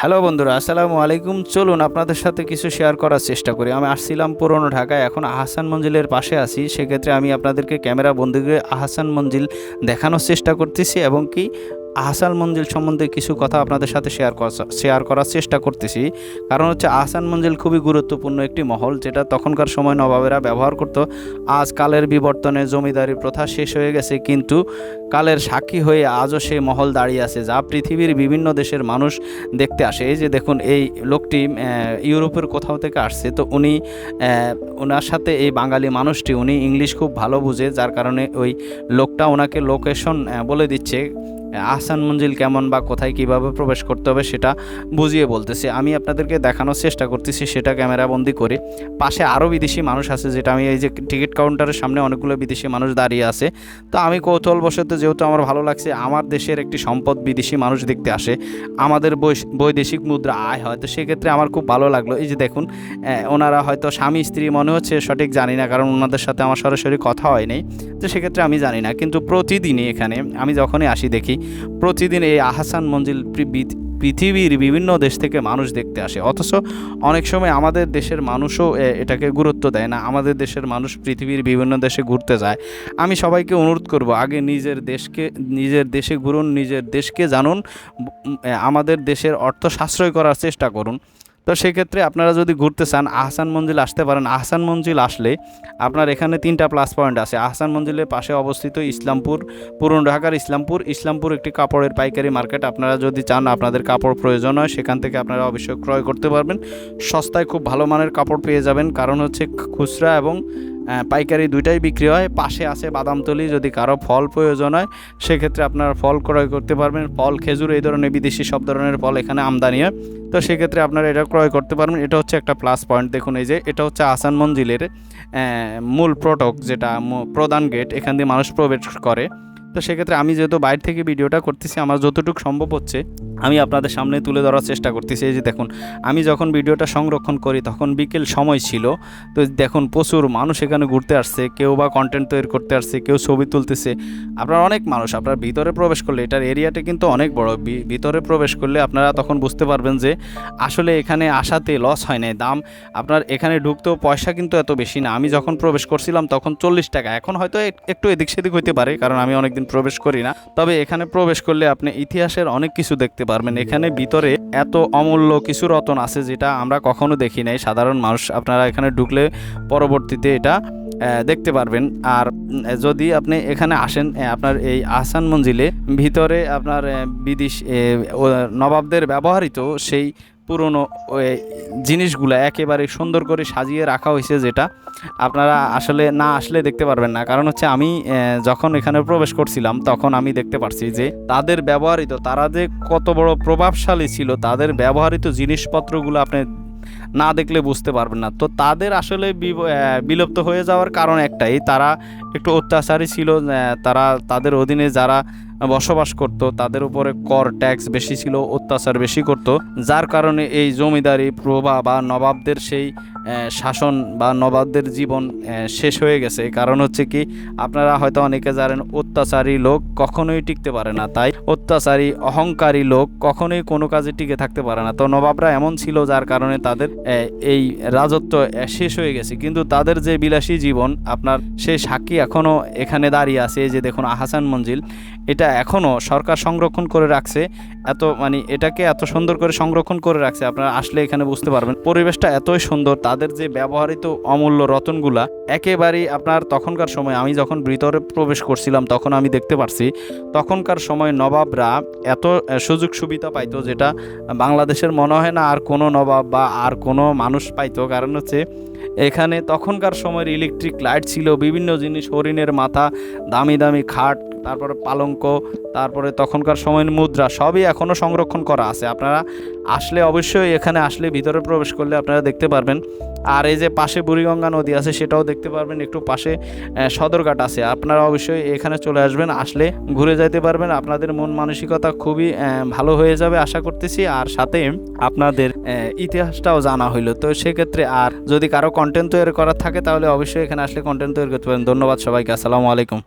Hello বন্ধুরা, আসসালামু আলাইকুম। চলুন আপনাদের সাথে কিছু শেয়ার করার চেষ্টা করি। আমি আসছিলাম পুরনো ঢাকায়, এখন আহসান মঞ্জিলের পাশে আছি। সেক্ষেত্রে আমি আপনাদেরকে ক্যামেরা বন্দী করে আহসান মঞ্জিল দেখানোর চেষ্টা করতেছি এবং কি আহসান মঞ্জিল সম্বন্ধে কিছু কথা আপনাদের সাথে শেয়ার শেয়ার করার চেষ্টা করতেছি। কারণ হচ্ছে আহসান মঞ্জিল খুবই গুরুত্বপূর্ণ একটি মহল, যেটা তখনকার সময় নবাবেরা ব্যবহার করতো। আজ কালের বিবর্তনে জমিদারি প্রথা শেষ হয়ে গেছে, কিন্তু কালের সাক্ষী হয়ে আজও সেই মহল দাঁড়িয়ে আছে, যা পৃথিবীর বিভিন্ন দেশের মানুষ দেখতে আসে। এই যে দেখুন, এই লোকটি ইউরোপের কোথাও থেকে আসছে, তো উনি ওনার সাথে এই বাঙালি মানুষটি, উনি ইংলিশ খুব ভালো বুঝে, যার কারণে ওই লোকটা ওনাকে লোকেশন বলে দিচ্ছে। আহসান মঞ্জিল কেমন বা কোথায় কীভাবে প্রবেশ করতে হবে সেটা বুঝিয়ে বলতেছে। আমি আপনাদেরকে দেখানোর চেষ্টা করতেছি, সেটা ক্যামেরা বন্দি করে। পাশে আরও বিদেশি মানুষ আছে, যেটা আমি এই যে টিকিট কাউন্টারের সামনে অনেকগুলো বিদেশি মানুষ দাঁড়িয়ে আছে। তো আমি কৌতূহলবশত যেহেতু আমার ভালো লাগছে, আমার দেশের একটি সম্পদ বিদেশি মানুষ দেখতে আসে। আমাদের বৈদেশিক মুদ্রা আয় হয়, তো সেক্ষেত্রে আমার খুব ভালো লাগল। এই যে দেখুন ওনারা হয়তো স্বামী, স্ত্রী মনে হচ্ছে সঠিক জানি না, কারণ ওনাদের সাথে আমার সরাসরি কথা হয়নি তো সেক্ষেত্রে আমি জানি না, কিন্তু প্রতিদিনই এখানে আমি যখনই আসি দেখি প্রতিদিন এই আহসান মঞ্জিল পৃথিবীর বিভিন্ন দেশ থেকে মানুষ দেখতে আসে। অথচ অনেক সময় আমাদের দেশের মানুষও এটাকে গুরুত্ব দেয় না। আমাদের দেশের মানুষ পৃথিবীর বিভিন্ন দেশে ঘুরতে যায়। আমি সবাইকে অনুরোধ করব, আগে নিজের দেশকে, নিজের দেশে ঘুরুন, নিজের দেশকে জানুন আমাদের দেশের অর্থ সাশ্রয় করার চেষ্টা করুন। তো সেক্ষেত্রে আপনারা যদি ঘুরতে চান, আহসান মঞ্জিল আসতে পারেন। আহসান মঞ্জিল আসলে আপনার এখানে তিনটা প্লাস পয়েন্ট আছে। আহসান মঞ্জিলের পাশে অবস্থিত ইসলামপুর, পুরনো ঢাকার ইসলামপুর। ইসলামপুর একটি কাপড়ের পাইকারি মার্কেট আপনারা যদি চান, আপনাদের কাপড় প্রয়োজন হয়, সেখান থেকে আপনারা অবশ্যই ক্রয় করতে পারবেন। সস্তায় খুব ভালো মানের কাপড় পেয়ে যাবেন। কারণ হচ্ছে খুচরা এবং পাইকারি দুইটাই বিক্রি হয়। পাশে আছে বাদামতলি, যদি কারও ফল প্রয়োজন হয়, সেক্ষেত্রে আপনারা ফল ক্রয় করতে পারবেন। ফল, খেজুর, এই ধরনের বিদেশি সব ধরনের ফল এখানে আমদানি হয়। তো সেক্ষেত্রে আপনারা এটা ক্রয় করতে পারবেন। এটা হচ্ছে একটা প্লাস পয়েন্ট দেখুন এই যে, এটা হচ্ছে আসান মঞ্জিলের মূল প্রটক যেটা প্রধান গেট এখান দিয়ে মানুষ প্রবেশ করে। তো সেক্ষেত্রে আমি যেহেতু বাইরে থেকে ভিডিওটা করতেছি, আমার যতটুকু সম্ভব হচ্ছে আমি আপনাদের সামনে তুলে ধরার চেষ্টা করতেছি। এই যে দেখুন, আমি যখন ভিডিওটা সংরক্ষণ করি, তখন বিকেল সময় ছিল। তো দেখুন, প্রচুর মানুষ এখানে ঘুরতে আসছে, কেউ বা কন্টেন্ট তৈরি করতে আসছে, কেউ ছবি তুলতেছে। আপনার অনেক মানুষ, আপনার ভিতরে প্রবেশ করলে, এটার এরিয়াটা কিন্তু অনেক বড়। ভিতরে প্রবেশ করলে আপনারা তখন বুঝতে পারবেন যে, আসলে এখানে আসাতে লস হয় না দাম, আপনার এখানে ঢুকতেও পয়সা কিন্তু এত বেশি না। আমি যখন প্রবেশ করছিলাম, তখন চল্লিশ টাকা। এখন হয়তো একটু এদিক সেদিক হইতে পারে, কারণ আমি অনেকদিন প্রবেশ করি না। তবে এখানে প্রবেশ করলে আপনি ইতিহাসের অনেক কিছু দেখতে পারবেন। এখানে ভিতরে এত অমূল্য কিছু রতন আছে যেটা আমরা কখনো দেখি নাই। সাধারণ মানুষ আপনারা এখানে ঢুকলে পরবর্তীতে এটা দেখতে পারবেন। আর যদি আপনি এখানে আসেন আপনার এই আহসান মঞ্জিলে ভিতরে আপনার বিদেশ নবাবদের ব্যবহৃত সেই পুরনো, ওই জিনিসগুলো একেবারে সুন্দর করে সাজিয়ে রাখা হয়েছে যেটা, আপনারা আসলে না আসলে দেখতে পারবেন না। কারণ হচ্ছে আমি যখন এখানে প্রবেশ করছিলাম, তখন আমি দেখতে পারছি যে তাদের ব্যবহৃত, তারা যে কত বড় প্রভাবশালী ছিল, তাদের ব্যবহৃত জিনিসপত্রগুলো আপনি না দেখলে বুঝতে পারবেন না। তো তাদের আসলে বিলুপ্ত হয়ে যাওয়ার কারণ একটাই, তারা একটু অত্যাচারী ছিল তারা, তাদের অধীনে যারা বসবাস করত, তাদের উপরে কর ট্যাক্স বেশি ছিল, অত্যাচার বেশি করত, যার কারণে এই জমিদারি প্রভা বা নবাবদের সেই শাসন বা নবাবদের জীবন শেষ হয়ে গেছে। কারণ হচ্ছে কি, আপনারা হয়তো অনেকে জানেন, অত্যাচারী লোক কখনোই টিকতে পারে না। তাই অত্যাচারী, অহংকারী লোক কখনোই কোনো কাজে টিকে থাকতে পারে না। তো নবাবরা এমন ছিল যার কারণে তাদের এই রাজত্ব শেষ হয়ে গেছে। কিন্তু তাদের যে বিলাসী জীবন, আপনার সেই সাক্ষী এখনও এখানে দাঁড়িয়ে আছে। যে দেখুন, আহাসান মঞ্জিল, এটা এখনও সরকার সংরক্ষণ করে রাখছে। এত মানে এটাকে এত সুন্দর করে সংরক্ষণ করে রাখছে। আপনারা আসলে এখানে বুঝতে পারবেন, পরিবেশটা এতই সুন্দর তাদের যে ব্যবহৃত অমূল্য রতনগুলা একেবারেই আপনার তখনকার সময়, আমি যখন ভিতরে প্রবেশ করছিলাম, তখন আমি দেখতে পারছি, তখনকার সময় নবাবরা এত সুযোগ সুবিধা পাইতো যেটা বাংলাদেশের মনে হয় না আর কোনো নবাব বা আর কোনো মানুষ পাইতো। কারণ হচ্ছে, এখানে তখনকার সময়ের ইলেকট্রিক লাইট ছিল, বিভিন্ন জিনিস, হরিণের মাথা, দামি দামি খাট তারপরে পালঙ্ক, তারপরে তখনকার সময়ের মুদ্রা, সবই এখনও সংরক্ষণ করা আছে। আপনারা আসলে অবশ্যই এখানে আসলে ভিতরে প্রবেশ করলে আপনারা দেখতে পারবেন। আর এই যে পাশে বুড়িগঙ্গা নদী আছে, সেটাও দেখতে পারবেন। একটু পাশে সদরঘাট আছে। আপনারা অবশ্যই এখানে চলে আসবেন, আসলে ঘুরে যেতে পারবেন। আপনাদের মন মানসিকতা খুবই ভালো হয়ে যাবে আশা করতেছি। আর সাথে আপনাদের ইতিহাসটাও জানা হইল। তো সেক্ষেত্রে আর যদি কারও কন্টেন্ট তৈরি করার থাকে, তাহলে অবশ্যই এখানে আসলে কন্টেন্ট তৈরি করতে পারেন। ধন্যবাদ সবাইকে। আসসালামু আলাইকুম।